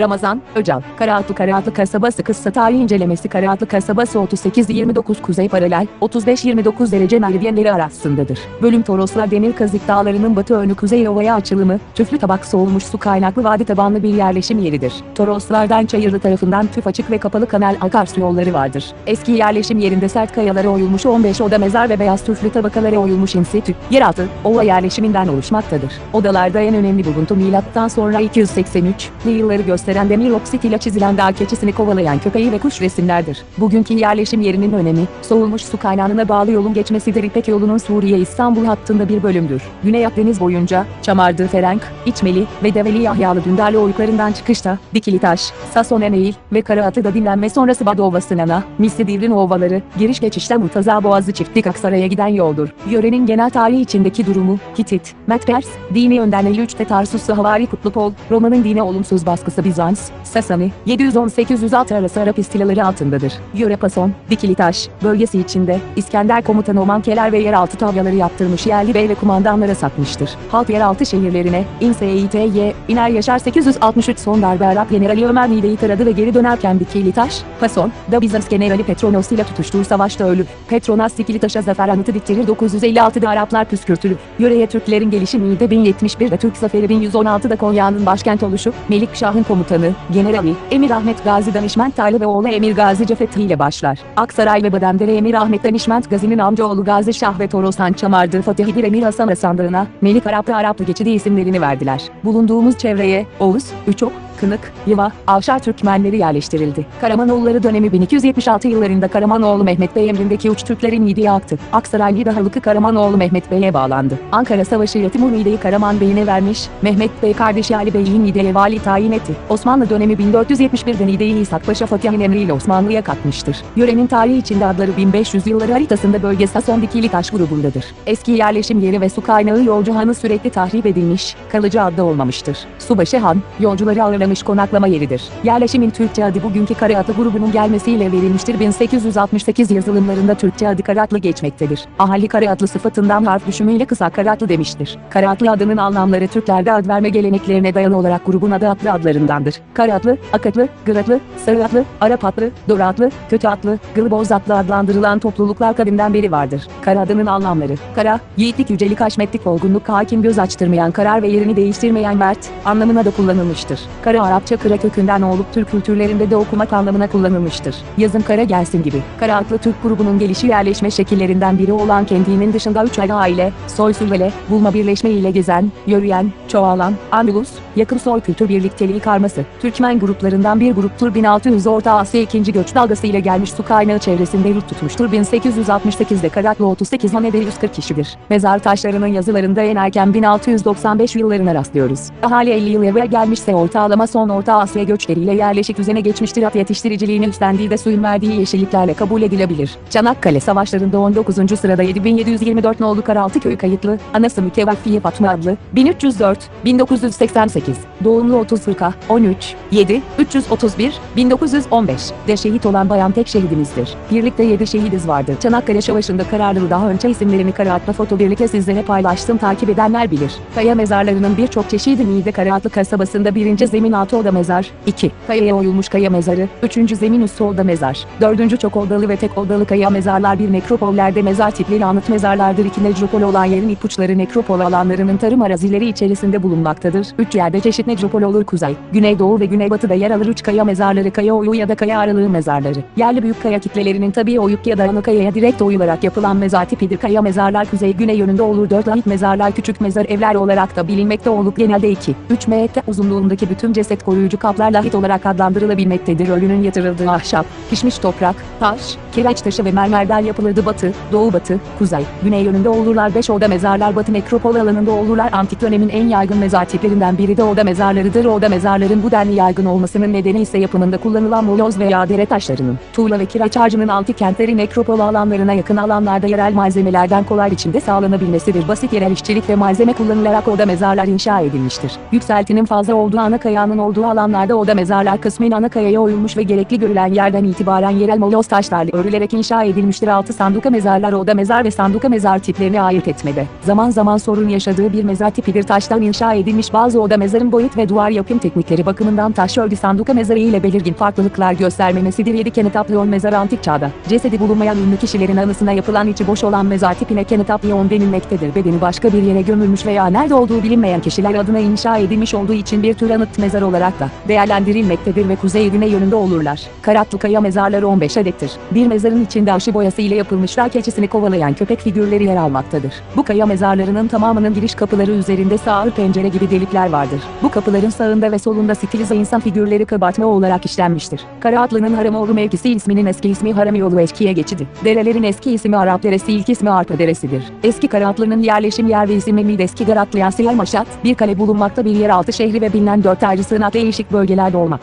Ramazan, Öcal, Karaatlı Karaatlı Kasabası Kıssa Tarihi incelemesi Karaatlı Kasabası 38-29 Kuzey Paralel, 35-29 derece meridyenleri arasındadır. Bölüm Toroslar Demir Kazık Dağları'nın batı önü Kuzey Ova'ya açılımı, tüflü tabak soğumuş su kaynaklı vadi tabanlı bir yerleşim yeridir. Toroslardan Çayırlı tarafından tüf açık ve kapalı kanal akarsu yolları vardır. Eski yerleşim yerinde sert kayalara oyulmuş 15 oda mezar ve beyaz tüflü tabakalara oyulmuş institü, yeraltı, ova yerleşiminden oluşmaktadır. Odalarda en önemli buluntu milattan sonra 283 yılları gösteren demir oksit ile çizilen dağ keçisini kovalayan köpeği ve kuş resimlerdir. Bugünkü yerleşim yerinin önemi, soğumuş su kaynağına bağlı yolun geçmesidir. İpek yolunun Suriye-İstanbul hattında bir bölümdür. Güney Akdeniz boyunca, Çamardı, Ferenk, İçmeli ve Develi Yahyalı Dündarlı oyuklarından çıkışta, Dikili Taş, Sasonen Eğil ve Karaatı'da dinlenme sonrası Bado Ovası'na, Misli Divrin Ovaları, giriş geçişte Murtaza Boğazı Çiftlik Aksaray'a giden yoldur. Yörenin genel tarihi içindeki durumu, Hitit, Medpers, dini yönden 53'te Tarsus'u Havari Kutlupol, Roma'nın dine olumsuz baskısı Bizans, Sasani, 710-806 arası Arap istilaları altındadır. Yöre Pason, Dikili Taş, bölgesi içinde, İskender komutanı Omankeler ve yeraltı tavyaları yaptırmış yerli bey ve kumandanlara satmıştır. Halk yeraltı şehirlerine, İNSEİTY, İner Yaşar 863 son darbe Arap Generali Ömer Nide'yi taradı ve geri dönerken Dikili Taş, Pason, da Bizans Generali Petronos ile tutuştuğu savaşta ölür. Petronas Dikili Taş'a zafer anıtı diktirir 956'da Araplar püskürtülür. Yöreye Türklerin gelişi Niğde 1071'de Türk Zaferi 1116'da Konya'nın başkent oluşu, Melik Şah'ın komutanı, Generali, Emir Ahmet Gazi Danışment Taylı ve oğlu Emir Gazi Cefethi ile başlar. Aksaray ve Bademdere Emir Ahmet Danışment Gazi'nin amcaoğlu Gazi Şah ve Toroshan Çamardı Fatih bir Emir Hasan Hasandağı'na, Melik Araplı Araplı geçidi isimlerini verdiler. Bulunduğumuz çevreye, Oğuz, Üçok, Kınık, Yıva, Avşar Türkmenleri yerleştirildi. Karamanoğulları dönemi 1276 yıllarında Karamanoğlu Mehmet Bey emrindeki uç Türklerin Niğde'ye aktı. Aksaray Niğde Halıkı Karamanoğlu Mehmet Bey'e bağlandı. Ankara Savaşı ile Timur Niğde'yi Karaman Bey'ine vermiş, Mehmet Bey kardeşi Ali Bey'i Niğde'ye vali tayin etti. Osmanlı dönemi 1471'de Niğde'yi İshak Paşa Fatih'in emriyle Osmanlı'ya katmıştır. Yörenin tarihi içinde adları 1500 yılları haritasında bölge Sason Dikili Taş grubundadır. Eski yerleşim yeri ve su kaynağı yolcu hanı sürekli tahrip edilmiş, kalıcı adda olmamıştır. Subaşı Han, yolcuları ağırlamış konaklama yeridir. Yerleşimin Türkçe adı bugünkü Karaatlı grubunun gelmesiyle verilmiştir. 1868 yazılımlarında Türkçe adı Karaatlı geçmektedir. Ahali Karaatlı sıfatından harf düşümüyle kısa Karaatlı demiştir. Karaatlı adının anlamları Türklerde ad verme geleneklerine dayalı olarak grubun adı atlı adlarındandır. Karaatlı, Akatlı, Gıratlı, Sarı atlı, Arap atlı, Dora atlı, Kötü atlı, Gılboz adlandırılan topluluklar kadimden beri vardır. Kara adının anlamları. Kara, yiğitlik, yücelik, haşmetlik, olgunluk, hakim göz açtırmayan, karar ve yerini değiştirmeyen mert anlamına da kullanılmıştır. Kara Arapça kıra kökünden olup Türk kültürlerinde de okumak anlamına kullanılmıştır. Yazın kara gelsin gibi. Kara adlı Türk grubunun gelişi yerleşme şekillerinden biri olan kendinin dışında üç ayrı aile, soy sülale, bulma birleşme ile gezen, yürüyen, çoğalan, Andalus, yakın soy kültür birlikteliği karması. Türkmen gruplarından bir gruptur 1600 Orta Asya ikinci göç dalgası ile gelmiş su kaynağı çevresinde yurt tutmuştur 1868'de Karaklı 38 hanede 140 kişidir. Mezar taşlarının yazılarında en erken 1695 yıllarına rastlıyoruz. Ahali 50 yıl evvel gelmişse ortalama son Orta Asya göçleriyle yerleşik düzene geçmiştir. At yetiştiriciliğini üstlendiği de suyun verdiği yeşilliklerle kabul edilebilir. Çanakkale Savaşları'nda 19. sırada 7724 nolu Karaltıköy kayıtlı, anası mütevaffiye Fatma adlı, 1304, 1988, doğumlu 30 fırka, 13, 7, 331, 1915, de şehit olan bayan tek şehidimizdir. Birlikte 7 şehidiz vardır. Çanakkale Savaşı'nda kararlı daha önce isimlerini Karaatlı foto birlikte sizlere paylaştım takip edenler bilir. Kaya mezarlarının birçok çeşidi Niğde Karaatlı kasabasında birinci zemin altı oda mezar, 2. Kayaya oyulmuş kaya mezarı, 3. zemin üstü oda mezar, 4. çok odalı ve tek odalı kaya mezarlar bir nekropollerde mezar tipleri anıt mezarlardır. 2. nekropol olan yerin ipuçları nekropol alanlarının tarım arazileri içerisinde bulunmaktadır. 3 yerde çeşit nekropol olur kuzey, güneydoğu ve güneybatıda yer alır 3 kaya mezarları kaya oyu ya da kaya aralığı mezarları. Yerli büyük kaya kitlelerinin tabii oyuk ya da ana kayaya direkt oyularak yapılan mezar tipidir. Kaya mezarlar kuzey güney yönünde olur. 4 lahit mezarlar küçük mezar evler olarak da bilinmekte olup genelde 2, 3 metre uzunluğundaki bütün ceset koruyucu kaplar lahit olarak adlandırılabilmektedir. Ölünün yatırıldığı ahşap, pişmiş toprak, taş, kireç taşı ve mermerden yapılırdı batı, doğu batı, kuzey, güney yönünde olurlar 5 oda mezarlar batı nekropol alanında olurlar antik dönemin en yaygın mezar tiplerinden biri de oda mezarlarıdır. Oda mezarların bu denli yaygın olmasının nedeni ise yapımında kullanılan moloz veya dere taşlarının, tuğla ve kireç harcının antik kentleri nekropol alanlarına yakın alanlarda yerel malzemelerden kolay biçimde sağlanabilmesidir. Basit yerel işçilik ve malzeme kullanılarak oda mezarlar inşa edilmiştir. Yükseltinin fazla olduğu ana kayanın taşlarının olduğu alanlarda oda mezarlar kısmen ana kayaya oyulmuş ve gerekli görülen yerden itibaren yerel moloz taşlarla örülerek inşa edilmiştir. Altı sanduka mezarlar oda mezar ve sanduka mezar tiplerini ayırt etmede. Zaman zaman sorun yaşadığı bir mezar tipidir. Taştan inşa edilmiş bazı oda mezarın boyut ve duvar yapım teknikleri bakımından taş örgü sanduka mezarı ile belirgin farklılıklar göstermemesidir. 7 Kenetaplyon mezarı antik çağda. Cesedi bulunmayan ünlü kişilerin anısına yapılan içi boş olan mezar tipine Kenetaplyon denilmektedir. Bedeni başka bir yere gömülmüş veya nerede olduğu bilinmeyen kişiler adına inşa edilmiş olduğu için bir tür anıt mezar olarak da değerlendirilmektedir ve kuzey güney yönünde olurlar. Karatlı kaya mezarları 15 adettir. Bir mezarın içinde aşı boyası ile yapılmışlar keçisini kovalayan köpek figürleri yer almaktadır. Bu kaya mezarlarının tamamının giriş kapıları üzerinde sağır pencere gibi delikler vardır. Bu kapıların sağında ve solunda stilize insan figürleri kabartma olarak işlenmiştir. Karaatlı'nın Haramoğlu mevkisi isminin eski ismi Haramiyolu Eşkiye geçidi. Derelerin eski ismi Arap Deresi ilk ismi Arpa Deresidir. Eski Karaatlı'nın yerleşim yer ve isim Memid eski Garatlıyan Siyah Maşat, bir kale bulunmakta bir yeraltı şehri ve bilinen dört ayrı sığınak değişik bölgelerde olmak.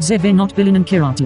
Z ve not bilinen Kiratı.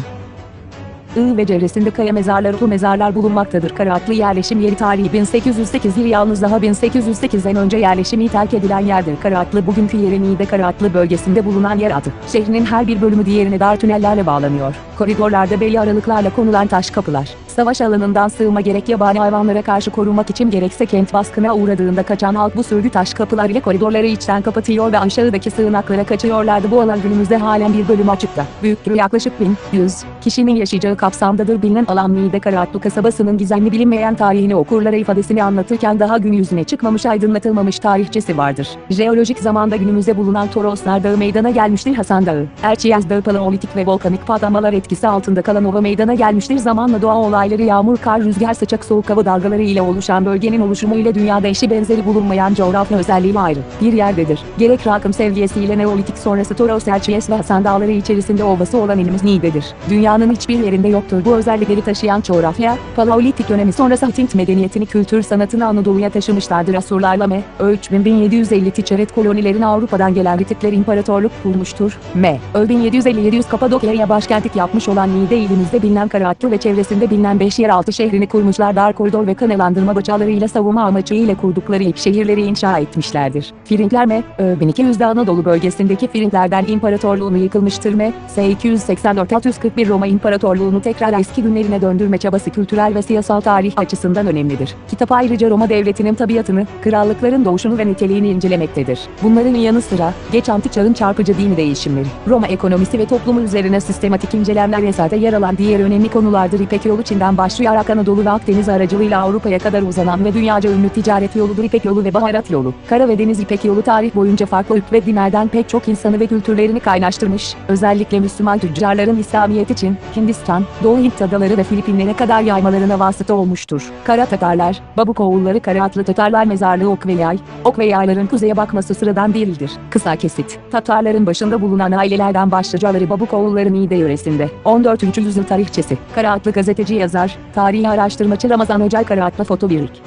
I ve çevresinde kaya mezarları bu mezarlar bulunmaktadır. Karaatlı yerleşim yeri tarihi 1808 yıl yalnız daha 1808'den önce yerleşimi terk edilen yerdir. Karaatlı bugünkü yeri Niğde Karaatlı bölgesinde bulunan yer adı. Şehrinin her bir bölümü diğerine dar tünellerle bağlanıyor. Koridorlarda belli aralıklarla konulan taş kapılar. Savaş alanından sığma gerek yabani hayvanlara karşı korunmak için gerekse kent baskına uğradığında kaçan halk bu sürgü taş kapılar ile koridorları içten kapatıyor ve aşağıdaki sığınaklara kaçıyorlardı. Bu alan günümüzde halen bir bölüm açıkta. Büyüklüğü yaklaşık 1100 kişinin yaşayacağı kapsamdadır. Bilinen alan Niğde Karaatlı kasabasının gizemli bilinmeyen tarihini okurlara ifadesini anlatırken daha gün yüzüne çıkmamış aydınlatılmamış tarihçesi vardır. Jeolojik zamanda günümüzde bulunan Toroslar Dağı meydana gelmiştir Hasan Dağı. Erciyes Dağı paleolitik ve volkanik patlamalar etkisi altında kalan ova meydana gelmiştir. Zamanla doğa olayları yağmur, kar, rüzgar, sıcak soğuk hava dalgaları ile oluşan bölgenin oluşumu ile dünyada eşi benzeri bulunmayan coğrafya özelliği ayrı bir yerdedir. Gerek rakım seviyesiyle Neolitik sonrası Toros, Erciyes ve Hasan Dağları içerisinde ovası olan ilimiz Niğde'dir. Dünyanın hiçbir yerinde yoktur. Bu özellikleri taşıyan coğrafya, Paleolitik dönemi sonrası Hint medeniyetini, kültür sanatını Anadolu'ya taşımışlardır. Asurlarla M. Ö 3750 ticaret kolonilerin Avrupa'dan gelen Hititler imparatorluk kurmuştur. M. Ö 1750-700 Kapadokya'ya başkentlik yapmış olan Niğde ilimizde bilinen Karaatlı ve çevresinde bilinen 5 yeraltı şehrini kurmuşlar. Dar koridor ve kanalandırma bacalarıyla savunma amacıyla kurdukları ilk şehirleri inşa etmişlerdir. Firinkler M. Ö 1200'de Anadolu bölgesindeki Firinklerden imparatorluğunu yıkılmıştır M. S 284-641 Roma İmparatorluğunu tekrar eski günlerine döndürme çabası kültürel ve siyasal tarih açısından önemlidir. Kitap ayrıca Roma devletinin tabiatını, krallıkların doğuşunu ve niteliğini incelemektedir. Bunların yanı sıra, geç antik çağın çarpıcı din değişimleri, Roma ekonomisi ve toplumu üzerine sistematik incelemler eserde yer alan diğer önemli konulardır. İpek yolu Çin'den başlayarak Anadolu ve Akdeniz aracılığıyla Avrupa'ya kadar uzanan ve dünyaca ünlü ticaret yoludur. İpek yolu ve baharat yolu. Kara ve deniz İpek yolu tarih boyunca farklı ırk ve dinlerden pek çok insanı ve kültürlerini kaynaştırmış. Özellikle Müslüman tüccarların İslamiyet için Hindistan, Doğu Hint adaları ve Filipinlere kadar yaymalarına vasıta olmuştur. Kara Tatarlar, Babuk oğulları Karaatlı Tatarlar mezarlığı ok ve yay, ok ve yayların kuzeye bakması sıradan değildir. Kısa kesit. Tatarların başında bulunan ailelerden başlıcaları Babuk oğulları Niğde yöresinde. 14. yüzyıl tarihçesi. Karaatlı gazeteci yazar, tarihi araştırmacı Ramazan Hocay Karaatlı foto birik.